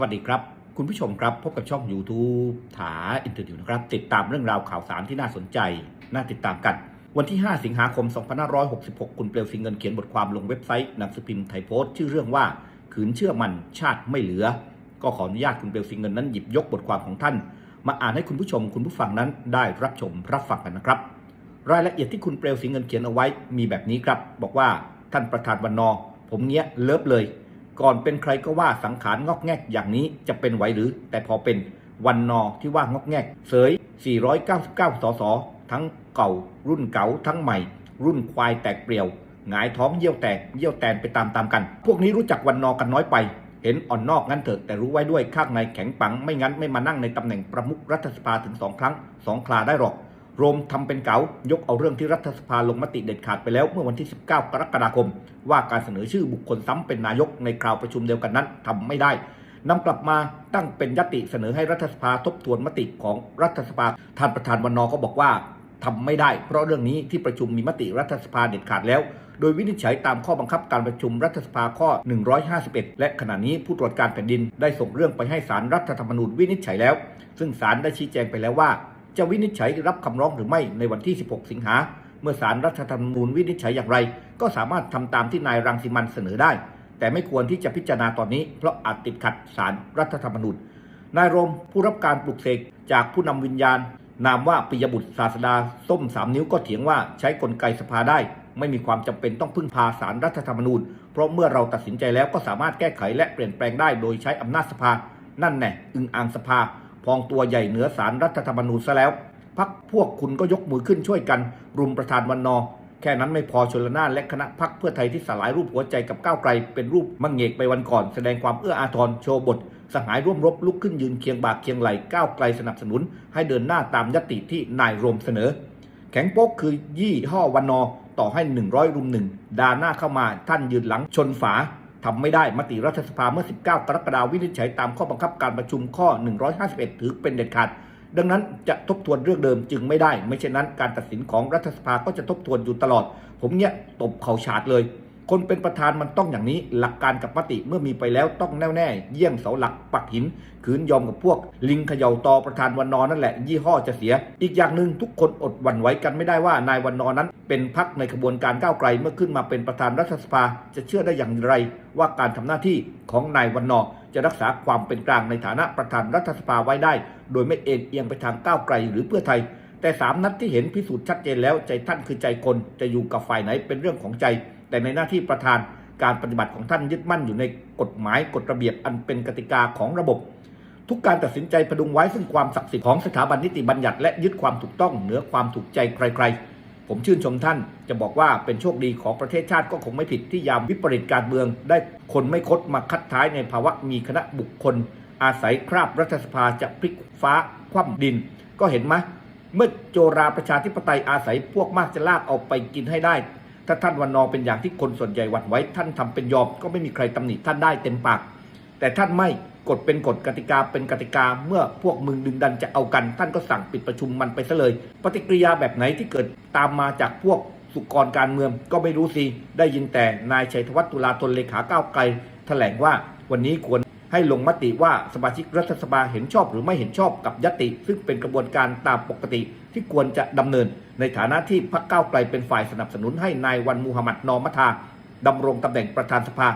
วัสดีครับ คุณผู้ชมครับ พบกับช่อง YouTube ถาอินเทอร์วิวนะครับ ติดตามเรื่องราวข่าวสารที่น่าสนใจ น่าติดตามกัน วันที่ 5 สิงหาคม 2566 คุณเปลวสิงเงินเขียนบทความลงเว็บไซต์หนังสือพิมพ์ไทยโพสต์ชื่อเรื่องว่า ขืนเชื่อมันชาติไม่เหลือ ก็ขออนุญาตคุณเปลวสิงเงินนั้นหยิบยกบทความของท่าน มาอ่านให้คุณผู้ชมคุณผู้ฟังนั้นได้รับชมรับฟังกันนะครับ รายละเอียดที่คุณเปลวสิงเงินเขียนเอาไว้มีแบบนี้ครับ บอกว่าท่านประธานวันนอผมเนี้ยเลิฟเลย ก่อนเป็นใครก็ว่าสังขารงอกแงกอย่างนี้จะเป็นไหวหรือ แต่พอเป็นวันนอที่ว่างอกแงกเสย 499 สส ทั้งเก่า รุ่นเก่าทั้งใหม่ รุ่นควายแตกเปลี่ยวหงายท้องเยี่ยวแตกเยี่ยวแตนไปตามๆกัน พวกนี้รู้จักวันนอกันน้อยไป เห็นอ่อนนอกงั้นเถอะแต่รู้ไว้ด้วยข้างในแข็งปังไม่งั้นไม่มานั่งในตำแหน่งประมุขรัฐสภาถึงสองครั้งสองคราได้หรอก โรมทำเป็นเก๋ายกเอาเรื่องที่รัฐสภาลงมติเด็ดขาดไปแล้วเมื่อวันที่ 19 กรกฎาคม ว่าการเสนอชื่อบุคคลซ้ำเป็นนายกในคราวประชุมเดียวกันนั้นทำไม่ได้นำกลับมาตั้งเป็นยติเสนอให้รัฐสภาทบทวนมติของรัฐสภาท่านประธานวันนอก็บอกว่าทำไม่ได้ เพราะเรื่องนี้ที่ประชุมมีมติรัฐสภาเด็ดขาดแล้ว โดยวินิจฉัยตามข้อบังคับการประชุมรัฐสภาข้อ 151 และขณะนี้ผู้ตรวจการแผ่นดินได้ส่งเรื่องไปให้ศารรัฐธรรมนูญวินิจฉัยแล้ว ซึ่งศาลได้ชี้แจงไปแล้วว่า จะวินิจฉัยรับคำร้องหรือไม่ในวันที่ 16 สิงหา เมื่อศาลรรัฐธรรมนูญวินิจฉัยอย่างไร ก็สามารถทำตามที่นายรังสิมันเสนอได้ แต่ไม่ควรที่จะพิจารณาตอนนี้ เพราะอาจติดขัดศาลรรัฐธรรมนูญ นายรมผู้รับการปลุกเสกจากผู้นำวิญญาณ นามว่าปิยบุตรศาสดาส้มสามนิ้วก็เถียงว่าใช้กลไกสภาได้ ไม่มีความจำเป็นต้องพึ่งพาสารรัฐธรรมนูญ เพราะเมื่อเราตัดสินใจแล้วก็สามารถแก้ไขและเปลี่ยนแปลงได้โดยใช้อำนาจสภา นั่นแน่อึงอ่างสภา พองตัวใหญ่เหนือสารรัฐธรรมนูญซะแล้ว พักพวกคุณก็ยกมือขึ้นช่วยกัน รุมประธานวันนอ แค่นั้นไม่พอชนละนานและคณะพักเพื่อไทยที่สลายรูปหัวใจกับก้าวไกล เป็นรูปมังเงกไปวันก่อน แสดงความเอื้ออาทรโชว์บท สหายร่วมรบลุกขึ้นยืนเคียงบ่าเคียงไหลก้าวไกลสนับสนุน ให้เดินหน้าตามยติที่นายรมเสนอ แข็งโป๊กคือยี่ห้อวันนอต่อให้ 100 รุมหนึ่งดาหน้าเข้ามาท่านยืนหลังชนฝา ทำไม่ได้มติรัฐสภาเมื่อ 19 กรกฎาคมวินิจฉัยตามข้อบังคับการประชุมข้อ 151 ถือเป็นเด็ดขาด ดังนั้นจะทบทวนเรื่องเดิมจึงไม่ได้ ไม่เช่นนั้นการตัดสินของรัฐสภาก็จะทบทวนอยู่ตลอด ผมเนี่ยตบเข่าฉาดเลย คนเป็นประธานมันต้องอย่างนี้ หลักการกับมติเมื่อมีไปแล้วต้องแน่วแน่ เยี่ยงเสาหลักปักหิน ขืนยอมกับพวก ลิงเขย่าตอประธานวันนอนนั่นแหละ ยี่ห้อจะเสีย อีกอย่างหนึ่งทุกคนอดหวั่นไหวกันไม่ได้ว่านายวันนอนนั้น เป็นพักในขบวนการก้าวไกลเมื่อขึ้นมาเป็นประธานรัฐสภา จะเชื่อได้อย่างไร ว่าการทำหน้าที่ของนายวันนอจะรักษาความเป็นกลางในฐานะประธานรัฐสภาไว้ได้ โดยไม่เอ็นเอียงไปทางก้าวไกลหรือเพื่อไทย แต่สามนัดที่เห็นพิสูจน์ชัดเจนแล้วใจท่านคือใจคนจะอยู่กับฝ่ายไหนเป็นเรื่องของใจ แต่ในหน้าที่ประธานการปฏิบัติของท่านยึดมั่นอยู่ในกฎหมายกฎระเบียบอันเป็นกติกาของระบบ ทุกการตัดสินใจพดุงไว้ซึ่งความศักดิ์สิทธิ์ของสถาบันนิติบัญญัติและยึดความถูกต้องเหนือความถูกใจใคร ๆ ผมชื่นชมท่านจะบอกว่าเป็นโชคดีของประเทศชาติก็คงไม่ผิดที่ยามวิปริตการเมือง ได้คนไม่คดมาคัดท้ายในภาวะมีคณะบุคคล อาศัยคราบรัฐสภาจะพลิกฟ้าคว่ำดิน ก็เห็นไหมเมื่อโจราประชาธิปไตยอาศัยพวกมากจะลากเอาไปกินให้ได้ ถ้าท่านวันนอเป็นอย่างที่คนส่วนใหญ่หวั่นไว้ ท่านทำเป็นยอมก็ไม่มีใครตำหนิท่านได้เต็มปาก แต่ท่านไม่กฎเป็นกฎกติกาเป็นกติกาเมื่อพวกมึงดึงดันจะเอากัน ท่านก็สั่งปิดประชุมมันไปซะเลย ปฏิกิริยาแบบไหนที่เกิดตามมาจากพวกสุกรการเมืองก็ไม่รู้สิ ได้ยินแต่นายชัยธวัฒน์ตุลาธนเลขาก้าวไกล แถลงว่าวันนี้ควรให้ลงมติว่าสมาชิกรัฐสภาเห็นชอบหรือไม่เห็นชอบกับยติ ซึ่งเป็นกระบวนการตามปกติ ที่ควรจะดำเนิน ในฐานะที่พรรคก้าวไกลเป็นฝ่ายสนับสนุนให้นายวันมูฮัมหมัดนอมัทาดำรงตำแหน่งประธานสภา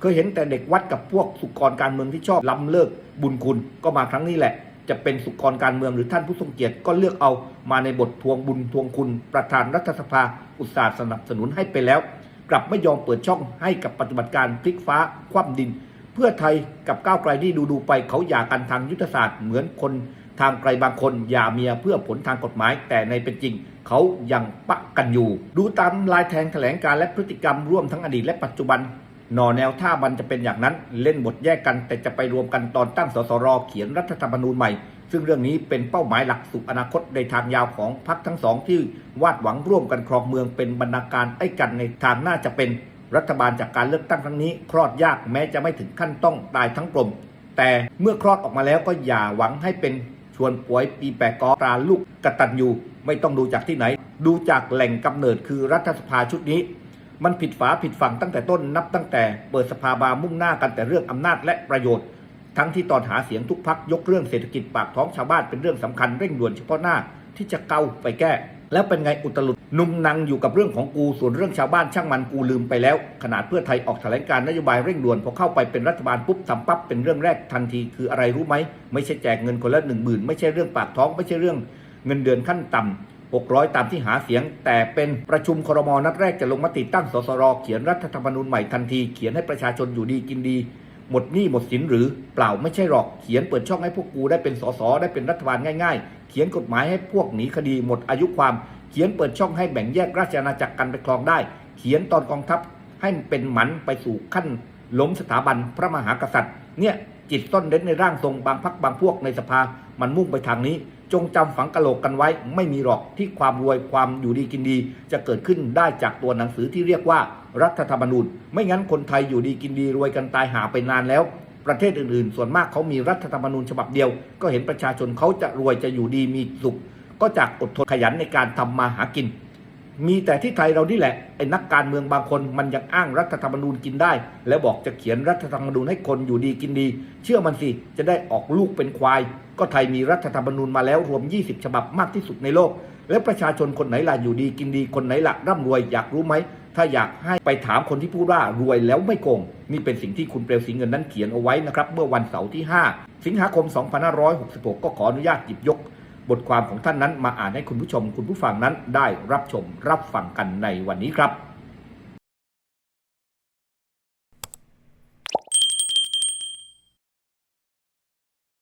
เคยเห็นแต่เด็กวัดกับพวกสุกรการเมืองที่ชอบล้ำเลิกบุญคุณก็มาครั้งนี้แหละ จะเป็นสุกรการเมืองหรือท่านผู้ทรงเกียรติก็เลือกเอามาในบททวงบุญทวงคุณ ประธานรัฐสภา อุตสาห์สนับสนุนให้ไปแล้ว กลับไม่ยอมเปิดช่องให้กับปฏิบัติการพลิกฟ้าคว่ำดิน เพื่อไทยกับก้าวไกลที่ดูดูๆไปเขาหย่ากันทางยุทธศาสตร์เหมือนคน ทางไกลบางคนหย่าเมียเพื่อผลทางกฎหมาย แต่ในเป็นจริง เขายังปะกันอยู่ ดูตามลายแทงแถลงการและพฤติกรรมร่วมทั้งอดีตและปัจจุบันหนอแนวท่ามันจะเป็นอย่างนั้น เล่นบทแยกกัน แต่จะไปรวมกันตอนตั้งสสรเขียนรัฐธรรมนูญใหม่ ซึ่งเรื่องนี้เป็นเป้าหมายหลักสู่อนาคตในทางยาวของพรรคทั้งสองที่วาดหวังร่วมกันครองเมืองเป็นบรรณาการไอ้กันในทางน่าจะเป็นรัฐบาลจากการเลือกตั้งครั้งนี้คลอดยากแม้จะไม่ถึงขั้นต้องตายทั้งกลมแต่เมื่อคลอดออกมาแล้วก็อย่าหวังให้เป็น ส่วนป่วยปีแปะกอตราลูกกตันยูไม่ต้องดูจากที่ไหน ดูจากแหล่งกำเนิดคือรัฐสภาชุดนี้ มันผิดฝาผิดฝั่งตั้งแต่ต้นนับตั้งแต่เปิดสภาบามุ่งหน้ากันแต่เรื่องอำนาจและประโยชน์ ทั้งที่ตอนหาเสียงทุกพักยกเรื่องเศรษฐกิจปากท้องชาวบ้านเป็นเรื่องสำคัญเร่งด่วนเฉพาะหน้าที่จะเกาไปแก้ แล้วเป็นไงอุตลุด นุ่งนังอยู่กับเรื่องของกูส่วนเรื่องชาวบ้านช่างมันกูลืมไปแล้ว ขนาดเพื่อไทยออกแถลงการนโยบายเร่งด่วนพอเข้าไปเป็นรัฐบาลปุ๊บทำปั๊บเป็นเรื่องแรกทันทีคืออะไรรู้ไหมไม่ใช่แจกเงินคนละหนึ่งหมื่นไม่ใช่เรื่องปากท้องไม่ใช่เรื่องเงินเดือนขั้นต่ำ600 ตามที่หาเสียง แต่เป็นประชุมครมนัดแรกจะลงมติตั้งสสรเขียนรัฐธรรมนูญใหม่ทันทีเขียนให้ประชาชนอยู่ดีกินดี หมดหนี้หมดสินหรือเปล่าไม่ใช่หรอกเขียนเปิดช่องให้พวกกูได้เป็นสสได้เป็นรัฐบาลง่าย ๆ เขียนกฎหมายให้พวกหนีคดีหมดอายุความ เขียนเปิดช่องให้แบ่งแยกราชอาณาจักรกันไปครองได้ เขียนตอนกองทัพให้เป็นหมันไปสู่ขั้นล้มสถาบันพระมหากษัตริย์ เนี่ยจิตต้นเด่นในร่างทรงบางพักบางพวกในสภา มันมุ่งไปทางนี้ จงจำฝังกะโหลกกันไว้ ไม่มีหรอกที่ความรวยความอยู่ดีกินดี จะเกิดขึ้นได้จากตัวหนังสือที่เรียกว่ารัฐธรรมนูญ ไม่งั้นคนไทยอยู่ดีกินดีรวยกันตายหาไปนานแล้ว ประเทศอื่นๆ ส่วนมากเขามีรัฐธรรมนูญฉบับเดียว ก็เห็นประชาชนเขาจะรวยจะอยู่ดีมีสุข ก็จากอดทนขยันในการทำมาหากิน มีแต่ที่ไทยเรานี่แหละไอ้นักการเมืองบางคนมันยังอ้างรัฐธรรมนูญกินได้ แล้วบอกจะเขียนรัฐธรรมนูญให้คนอยู่ดีกินดี เชื่อมันสิจะได้ออกลูกเป็นควาย ก็ไทยมีรัฐธรรมนูญมาแล้วรวม 20 ฉบับมากที่สุดในโลก แล้วประชาชนคนไหนล่ะอยู่ดีกินดีคนไหนล่ะร่ำรวยอยากรู้ไหมถ้าอยากให้ไปถามคนที่พูดว่ารวยแล้วไม่โกง นี่เป็นสิ่งที่คุณเปลวสิงเงินนั้นเขียนเอาไว้นะครับ เมื่อวันเสาร์ที่ 5 สิงหาคม 2566 ก็ขออนุญาตหยิบยก บทความของท่านนั้นมาอ่านให้คุณผู้ชมคุณผู้ฟังนั้นได้รับชมรับฟังกันในวันนี้ครับ